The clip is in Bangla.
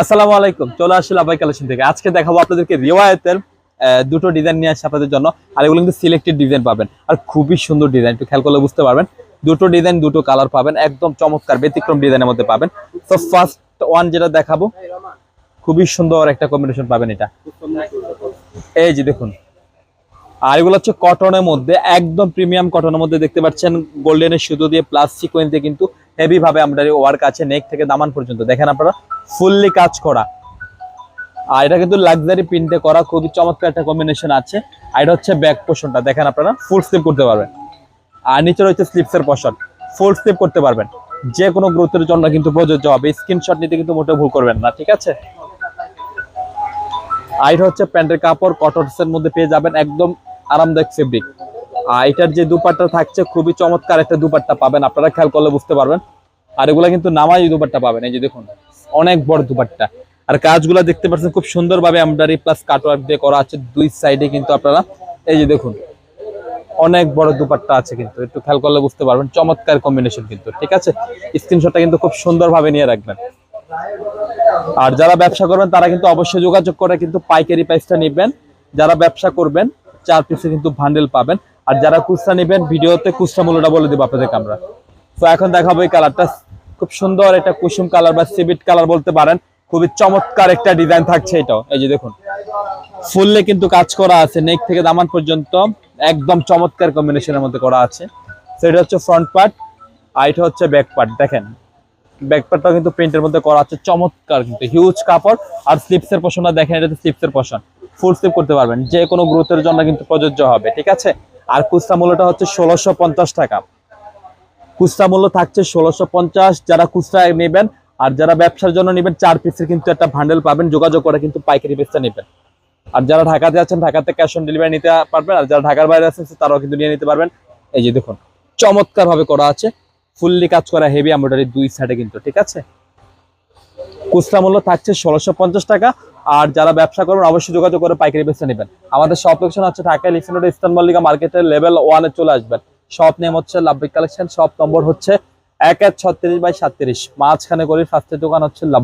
আসসালামু আলাইকুম, চলে আসলে আবাই কালেকশন থেকে। আজকে দেখাবো আপনাদেরকে রিওয়ায়তের দুটো ডিজাইন নিয়ে আসছে আপনাদের জন্য, আর এগুলো কিন্তু সিলেক্টেড ডিজাইন পাবেন। আর খুবই সুন্দর ডিজাইন, একটু খেয়াল করলে বুঝতে পারবেন। দুটো ডিজাইন, দুটো কালার পাবেন, একদম চমৎকার, ব্যতিক্রম ডিজাইনের মধ্যে পাবেন। তো ফার্স্ট ওয়ান যেটা দেখাবো, খুবই সুন্দর একটা কম্বিনেশন পাবেন এটা। এই যে দেখুন, আর এগুলো হচ্ছে কটনের মধ্যে, একদম প্রিমিয়াম কটনের মধ্যে দেখতে পাচ্ছেন গোল্ডেনের সুতো দিয়ে প্লাস কিন্তু হেভি ভাবে আমরা ওয়ার্ক আছে নেক থেকে দামান পর্যন্ত। দেখেন আপনারা ফুললি কাজ করা। আর এটা কিন্তু লাক্সারি প্রিন্টে করা, খুবই চমৎকার একটা কম্বিনেশন আছে। আর এটা হচ্ছে ব্যাক পোর্শনটা দেখেন আপনারা ফুল স্লিপ করতে পারবেন। আর নিচে রয়েছে স্লিপসের পোর্শন ফুল স্লিপ করতে পারবেন। যে কোনো গ্রোথের জন্য কিন্তু প্রযোজ্য হবে। স্ক্রিনশট নিতে কিন্তু মোটেও ভুল করবেন না, ঠিক আছে? আর এটা হচ্ছে প্যান্টের কাপড় কটনসের মধ্যে পেয়ে যাবেন একদম আরামদায়ক ফেব্রিক আর এটার যে দুপাট্টা থাকছে, খুবই চমৎকার একটা দুপাট্টা পাবেন। আপনারা খেয়াল করলে বুঝতে পারবেন। আর এগুলা কিন্তু নামাই দুপাট্টা পাবেন। এই যে দেখুন, অনেক বড় দুপাট্টা। আর কাজগুলো দেখতে পাচ্ছেন, খুব সুন্দরভাবে এমব্রয়ডারি প্লাস কাটওয়ার্ক দিয়ে করা আছে। দুই সাইডে কিন্তু আপনারা, এই যে দেখুন, অনেক বড় দুপাট্টা আছে কিন্তু। একটু খেয়াল করলে বুঝতে পারবেন। চমৎকার কম্বিনেশন কিন্তু, ঠিক আছে? স্ক্রিনশটটা কিন্তু খুব সুন্দরভাবে নিয়ে রাখবেন। আর যারা ব্যবসা করবেন, তারা কিন্তু অবশ্যই যোগাযোগ করে কিন্তু পাইকারি প্রাইসটা নেবেন। যারা ব্যবসা করবেন, চার পিসে কিন্তু ভান্ডেল পাবেন। আর যারা কুচরা নেবেন, ভিডিওতে কুচরা মূল্যটা বলে দেবো আপনাদেরকে আমরা। তো এখন দেখাবো এই কালারটা। খুব সুন্দর একটা কুসুম কালার বা সিবিট কালার বলতে পারেন। খুবই চমৎকার একটা ডিজাইন থাকছে এটাও। এই যে দেখুন, ফুললে কিন্তু কাজ করা আছে, নেক থেকে দামান পর্যন্ত একদম চমৎকার কম্বিনেশনের মধ্যে করা আছে। তো এটা হচ্ছে ফ্রন্ট পার্ট আর এটা হচ্ছে ব্যাক পার্ট দেখেন ব্যাকপ্যাকটাও কিন্তু প্রিন্টের মধ্যে করা আছে। চমৎকার কিন্তু হিউজ কাপড়। আর স্লিপসের পোষণটা দেখেন এটা স্লিপসের পোষণ। ফুল স্লিপ করতে পারবেন যে কোনো গ্রোথের জন্য কিন্তু প্রযোজ্য হবে, ঠিক আছে? আর খুচরা মূল্যটা হচ্ছে ষোলোশো টাকা। খুচরা মূল্য থাকছে ষোলোশো যারা খুচরা নেবেন আর যারা ব্যবসার জন্য নেবেন, চার পিসের কিন্তু একটা ভান্ডেল পাবেন, যোগাযোগ করে কিন্তু পাইকারি বেচটা নেবেন। আর যারা ঢাকাতে আছেন, ঢাকাতে ক্যাশ অন ডেলিভারি নিতে পারবেন, আর যারা ঢাকার বাইরে আছেন তারাও কিন্তু নিয়ে নিতে পারবেন। এই যে দেখুন চমৎকার ভাবে করা আছে ফুললি কাজ করা হেভি এমব্রয়ডারি দুই সাইডে কিন্তু, ঠিক আছে? খুচরা মূল্য থাকছে ষোলোশো টাকা। আর যারা ব্যবসা করবেন, অবশ্যই যোগাযোগ করে পাইকারি বেছে নেবেন। আমাদের শপ লোকেশন হচ্ছে ঢাকা লিফিন রোড ইস্টার্ন মল্লিকা মার্কেটের লেভেল ওয়ানে চলে আসবেন। শপ নেম হচ্ছে লাভবিক কালেকশন শপ নম্বর হচ্ছে এক এক ছত্রিশ বাই সাতত্রিশ মাঝখানে করে ফার্স্টের দোকান হচ্ছে লাভবিক